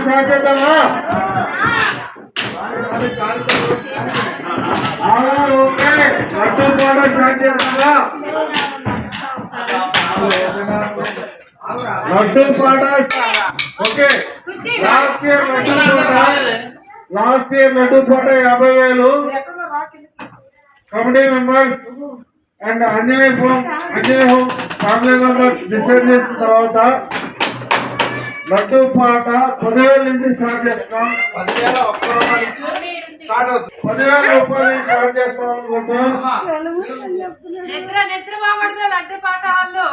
Start చేద్దామా okay start చేద్దామా లడ్డు పాట ఓకే లాస్ట్ ఇయర్ లడ్డు పాట లాస్ట్ ఇయర్ లడ్డు పాట యాభై వేలు committee members and Anjaneya home Anjaneya home family members decide చేసిన తర్వాత లడ్డు పాట పదివేల నుంచి స్టార్ట్ చేస్తాం. పదివేల రూపాయల నుంచి స్టార్ట్ చేస్తాం అనుకుంటున్నాం. లడ్డు పాట వాళ్ళు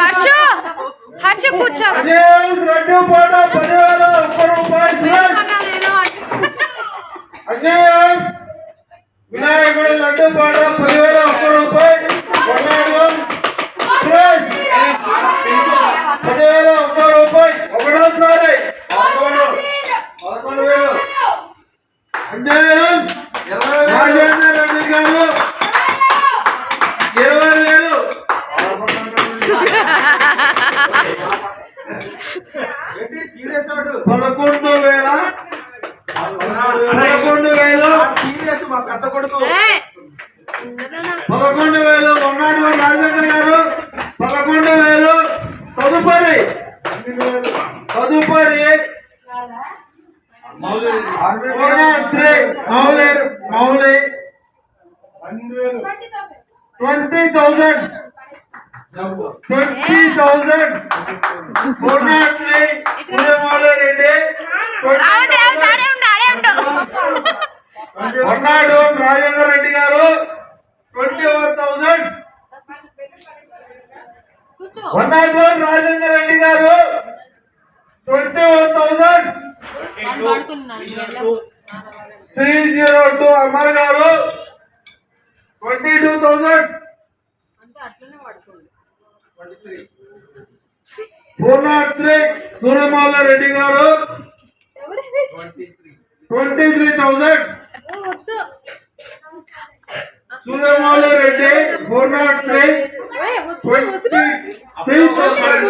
హర్ష! హర్ష కూర్చో. అదే లడ్డు పాట పదివేల ఒక్క రూపాయి నేను అజయ్ వినాయకుడి లడ్డు పాట పదివేల ఒక్క రూపాయి కొన్నాడు. సురేష్, పదివేల ఒక్క రూపాయి ఒకటోసారి పదకొండు పదకొండు వేలు అంజనేయం రాజేంద్ర రెడ్డి గారు ఇరవై వేలు ఏంటి సీరియస్ వాడు పదకొండు వేల. పదకొండు వేలు. సీరియస్ మా పెద్ద కొడుకు పదకొండు వేలు. ఉన్నాడు రాజేంద్ర గారు పదకొండు వేలు. తదుపరి. తదుపరి. Mouli twenty thousand. Twenty thousand four nought three Suryamouli Reddy ఉన్నాడు Rajendra Reddy garu twenty one thousand one nought one Rajendra Reddy garu twenty one thousand three zero two Amar garu twenty two thousand four nought three Suryamoula Reddy garu. Twenty three thousand. Suryamoula Reddy four nought three twenty three thousand.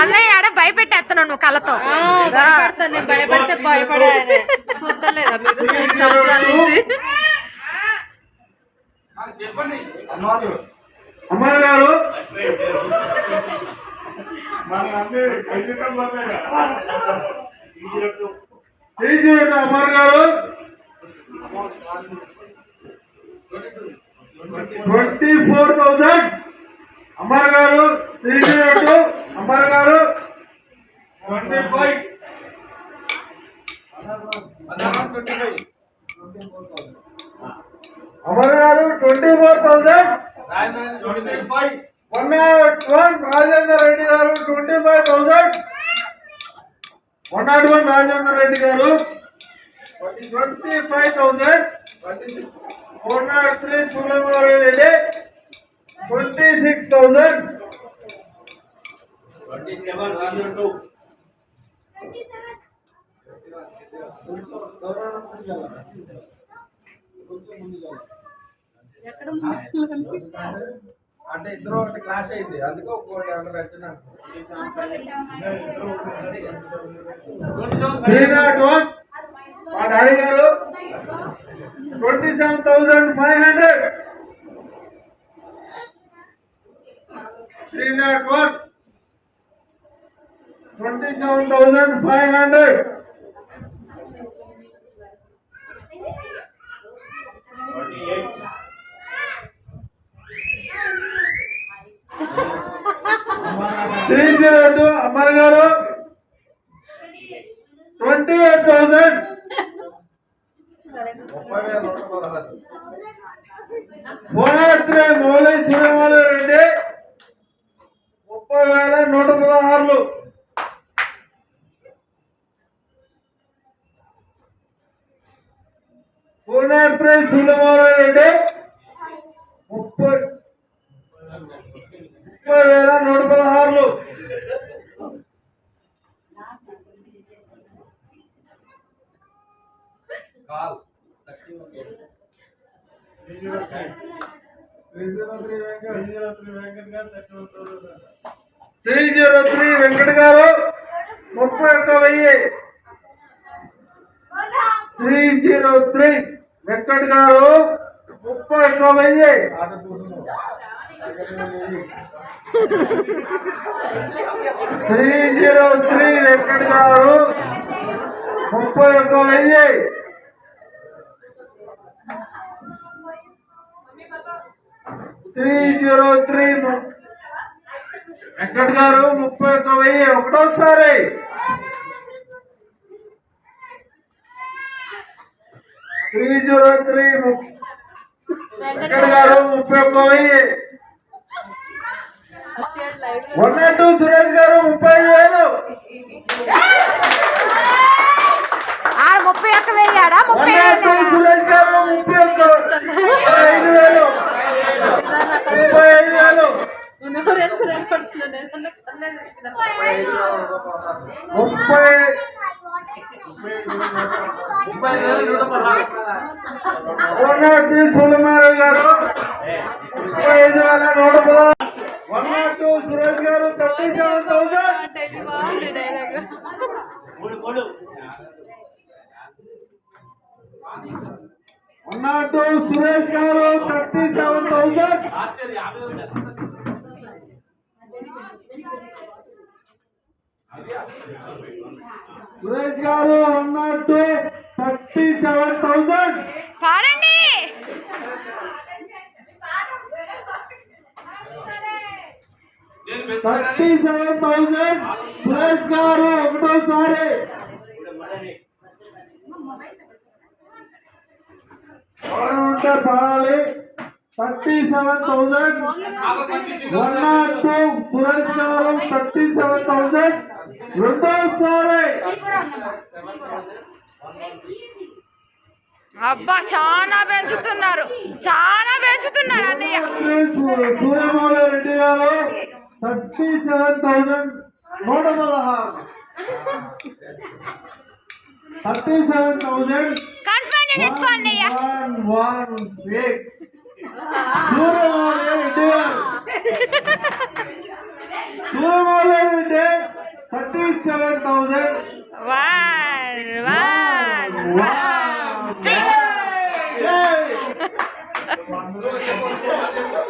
అన్నయ్య ఆడ భయపెట్టేస్తున్నావు నువ్వు కళ్ళతో. భయపడితే చెప్పండి. అమ్మాయి గారు. Three zero గారు. Twenty four thousand. Amar garu three zero two Amar garu. Twenty five twenty five. Amarnath twenty four thousand. One nought one Rajender Reddy garu twenty five thousand. One nought one Rajender Reddy garu twenty five thousand. Four nought three Sulabharao Reddy twenty six thousand. Twenty seven hundred two అంటే ఇద్దరు ఒకటి class అయింది. అందుకే ఒక్కోటి ఏమన్నా పెడుతున్నాను three nought one మా daddy గారు twenty seven thousand five hundred three nought one twenty seven thousand five hundred three zero two Amar garu twenty eight thousand ముప్పై వేల నూట పదహారు one nought three Mouli Suryamala Reddy ముప్పై వేల నూట పదహారులు four nought three Suryamala Reddy ముప్పై ముప్పై వేల నూట పదహారులు. Call. Three zero three Venkata three zero three Venkat garu ముప్పై ఒక్క వెయ్యి. Three zero three Venkat garu ముప్పై ఒక్క వెయ్యి. Three zero three Venkat garu ముప్పై ఒక్క వెయ్యి three zero three Venkat garu ముప్పై ఒక్క వెయ్యి ఒకటోసారి three zero three Venkat garu ముప్పై ఒక్క వెయ్యి వన్ నాట్ టూ సురేష్ గారు ముప్పై వేలు? ముప్పై ఒక్క వెయ్యాడా వన్ ముప్పై సురేష్ గారు ముప్పై ఒక్క ఐదు వేలు. ముప్పై ఐదు వేలు. ముప్పై ముప్పై వేలు నూట పదహారు గారు ముప్పై ఐదు వేల నూట పదహారు. One nought two Suresh garu thirty seven thousand one nought two Suresh garu thirty seven thousand Suresh garu one nought two thirty seven thousand పాడండి. Thirty seven thousand. Suresh garu ఒకటోసారి. ఉంటే పడాలి? Thirty seven thousand. One nought two. Suresh garu thirty seven thousand. రెండోసారి. అబ్బా చాలా పెంచుతున్నారు. చాలా పెంచుతున్నారు అన్నయ్య. సూర్యమౌళి రెడ్డి గారు. థర్టీ సెవెన్ థౌసండ్ నూట పదహారు థర్టీ సెవెన్ థౌసండ్ కన్ఫర్మ్ చేసేసుకో అన్నయ్య one one six Suryamouli Reddy garu Suryamouli Reddy thirty seven thousand one one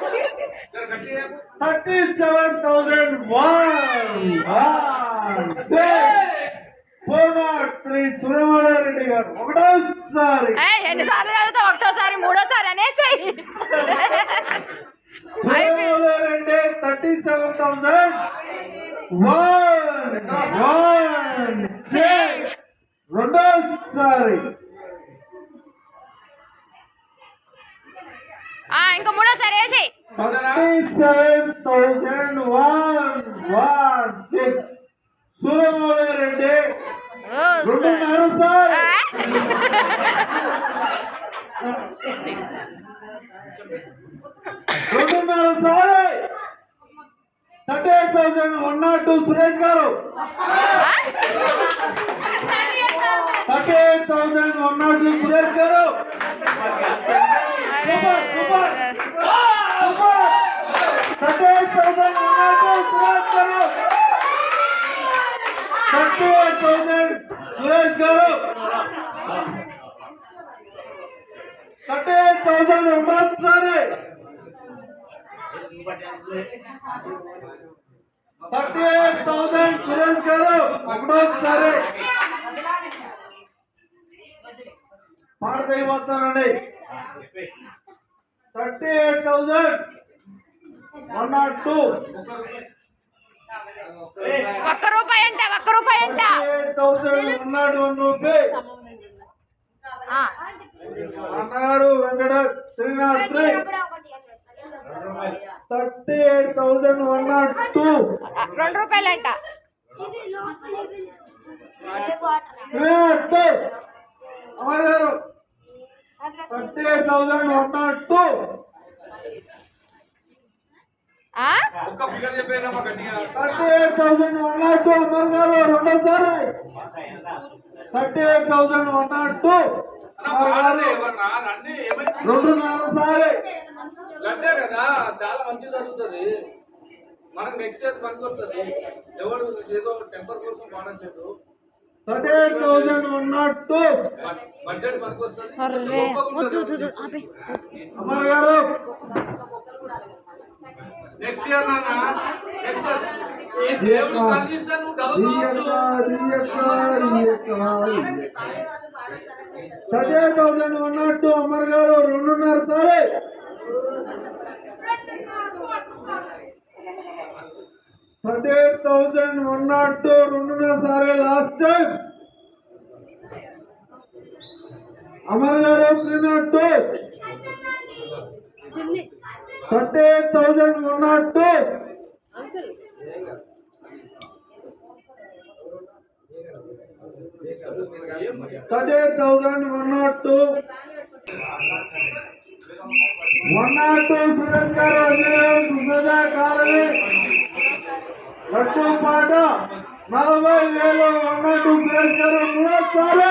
one thirty seven thousand one one six four nought three Suramareddy garu ఒకటోసారి ఏయ్, ఎన్నిసార్లు చదువుతావు ఒకటోసారి మూడోసారి అనేసి Suramareddy thirty seven thousand one one six రెండోసారి ఇంకా మూడోసారి వేసి. Thousand one? రెండున్నర sir. Thirty eight thousand nought two Suresh garu. Thirty eight thousand one nought two Suresh గారు super super super thirty eight thousand one nought two Suresh garu thirty eight thousand Suresh garu thirty eight thousand ఒకసారి thirty eight thousand Suresh garu ఒకటోసారి పాట చేయబోతానండి thirty eight thousand one nought two ఒక్క రూపాయి అంట ఒక్క రూపాయి అంట. అన్నగారు Venkata three. Thirty eight thousand one nought two. రెండు రూపాయలు అంట. త్రీ నాట్ టూ అమ్మాయి గారు thirty eight thousand one nought two ఆ? ఒక్క ఫిగర్ చెప్పేదమ్మా గట్టిగా thirty eight thousand one nought two అమ్మాయి గారు రెండోసారి. Thirty eight thousand one nought two ఎవరు రండి? రెండున్నర సారి బ్లడ్డే కదా చాలా మంచి జరుగుతుంది. మనకు నెక్స్ట్ ఇయర్ పనికి వస్తుంది. ఎవడు ఏదో టెంపర్ కోసం వాడట్లేదు thirty eight thousand one nought two. Budget పనికి వస్తుంది. అర్రే. వద్దు వద్దు వద్దు ఆపే. అమర్ గారు నెక్స్ట్ ఇయర్ నాన్న. నెక్స్ట్ ఈ దేవుడు కలిగిస్తే నువ్వు double thirty eight thousand one nought two Amar garu రెండున్నర సరే thirty eight thousand one nought two రెండున్నర సరే last time. Amar garu three nought two. Thirty eight thousand one nought two thirty eight thousand one nought two one nought two Suresh garu Suja colony. Laddu పాట నలభై వేలు one nought two Suresh గారు మూడోసారి.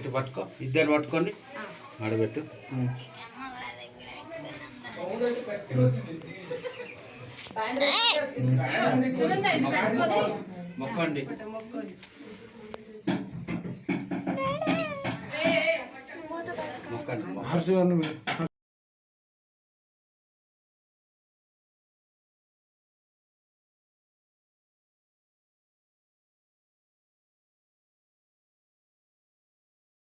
ఇటు పట్టుకో ఇద్దరు పట్టుకోండి ఆడబెట్టు మొక్కండి మొక్కండి